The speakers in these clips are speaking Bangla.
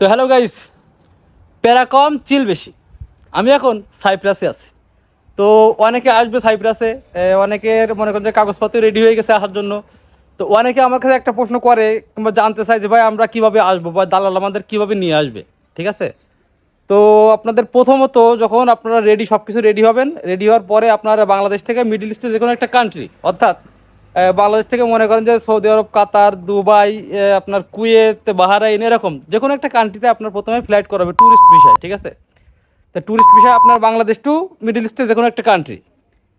তো হ্যালো গাইস প্যারা কম চিল বেশি। আমি এখন সাইপ্রাসে আছি। তো অনেকে আসবে সাইপ্রাসে অনেকের মনে করেন যে কাগজপত্র রেডি হয়ে গেছে আসার জন্য। তো অনেকে আমার কাছে একটা প্রশ্ন করে কিংবা জানতে চাই যে, ভাই, আমরা কীভাবে আসব বা দালাল আমাদের কীভাবে নিয়ে আসবে? ঠিক আছে? তো আপনাদের প্রথমত যখন আপনারা রেডি সব কিছু রেডি হবেন রেডি হওয়ার পরে আপনারা বাংলাদেশ থেকে মিডিল ইস্টের যে কোনো একটা কান্ট্রি অর্থাৎ বাংলাদেশ থেকে মনে করেন যে সৌদি আরব, কাতার, দুবাই আপনার কুয়েত, বাহারাইন এরকম যে কোনো একটা কান্ট্রিতে আপনার প্রথমে ফ্লাইট করাবে ট্যুরিস্ট বিষয় ঠিক আছে? তো ট্যুরিস্ট বিষয় আপনার বাংলাদেশ টু মিডিল ইস্টের যে কোনো একটা কান্ট্রি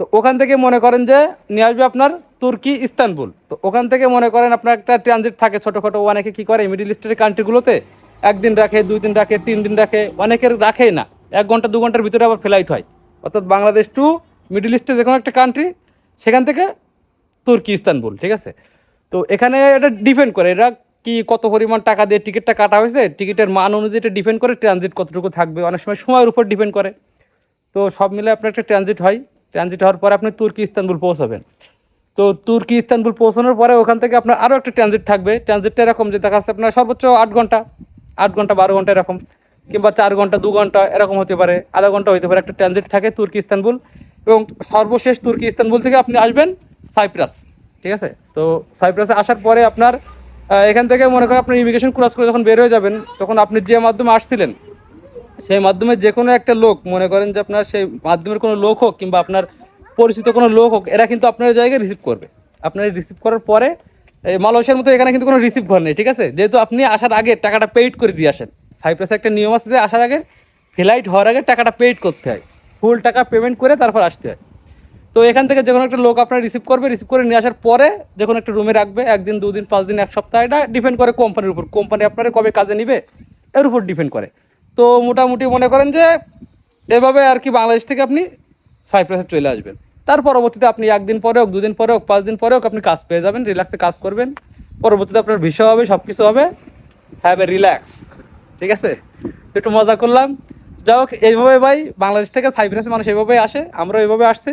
তো ওখান থেকে মনে করেন যে নিয়ে আসবে আপনার তুর্কি, ইস্তানবুল। তো ওখান থেকে মনে করেন আপনার একটা ট্রানজিট থাকে ছোটোখাটো, অনেকে কী করে মিডিল ইস্টের কান্ট্রিগুলোতে একদিন রাখে, দুই দিন রাখে, তিন দিন রাখে, অনেকের রাখেই না। এক ঘণ্টা, দু ঘণ্টার ভিতরে আবার ফ্লাইট হয়। অর্থাৎ বাংলাদেশ টু মিডিল ইস্টে যে কোনো একটা কান্ট্রি সেখান থেকে তুর্কি ইস্তানবুল, ঠিক আছে? তো এখানে এটা ডিপেন্ড করে, এরা কি কত পরিমাণ টাকা দিয়ে টিকিটটা কাটা হয়েছে টিকিটের মান অনুযায়ী এটা ডিপেন্ড করে ট্রানজিট কতটুকু থাকবে, অনেক সময় সময়ের উপর ডিপেন্ড করে। তো সব মিলে আপনার একটা ট্রানজিট হয় ট্রানজিট হওয়ার পরে আপনি তুর্কি ইস্তানবুল পৌঁছাবেন। তো তুর্কি ইস্তানবুল পৌঁছানোর পরে ওখান থেকে আপনার আরও একটা ট্রানজিট থাকবে ট্রানজিটটা এরকম যে দেখা আপনার সর্বোচ্চ আট ঘণ্টা আট ঘণ্টা, বারো ঘণ্টা এরকম, কিংবা চার ঘণ্টা, দু ঘণ্টা এরকম হতে পারে, আধা ঘণ্টা হতে পারে একটা ট্রানজিট থাকে তুর্কি ইস্তানবুল। এবং সর্বশেষ তুর্কি ইস্তানবুল থেকে আপনি আসবেন সাইপ্রাস, ঠিক আছে? তো সাইপ্রাসে আসার পরে আপনার এখান থেকে মনে করেন আপনার ইমিগ্রেশন ক্রস করে যখন বের হয়ে যাবেন, তখন আপনি যে মাধ্যমে আসছিলেন, সেই মাধ্যমে যে কোনো একটা লোক, মনে করেন যে আপনার সেই মাধ্যমের কোনো লোক হোক কিংবা আপনার পরিচিত কোনো লোক হোক, এরা কিন্তু আপনার জায়গায় রিসিভ করবে। আপনার রিসিভ করার পরে, এই মালয়েশিয়ার মতো এখানে কিন্তু কোনো রিসিভ ঘর নেই, ঠিক আছে? যেহেতু আপনি আসার আগে টাকাটা পেইড করে দিয়ে আসেন। সাইপ্রাসে একটা নিয়ম আছে যে আসার আগে ফ্লাইট হওয়ার আগে টাকাটা পেইড করতে হয়। ফুল টাকা পেমেন্ট করে তারপর আসতে হয়। তো এখান থেকে যে কোনো একটা লোক আপনার রিসিভ করবে রিসিভ করে নিয়ে আসার পরে যে কোনো একটা রুমে রাখবে, একদিন, দুদিন, পাঁচ দিন, এক সপ্তাহ, এটা ডিপেন্ড করে কোম্পানির উপর। কোম্পানি আপনার কবে কাজে নিবে, এর উপর ডিপেন্ড করে। তো মোটামুটি মনে করেন যে এভাবে আর কি বাংলাদেশ থেকে আপনি সাইপ্রাসে চলে আসবেন। তার পরবর্তীতে আপনি একদিন পরে হোক, দুদিন পরে হোক, পাঁচ দিন পরে হোক, আপনি কাজ পেয়ে যাবেন রিল্যাক্সে কাজ করবেন। পরবর্তীতে আপনার ভিসা হবে সব কিছু হবে। হ্যাভ এ রিল্যাক্স ঠিক আছে? একটু মজা করলাম। যাই হোক, এইভাবে ভাই, বাংলাদেশ থেকে সাইপ্রাসে মানুষ এইভাবেই আসে, আমরাও এইভাবে আসছি।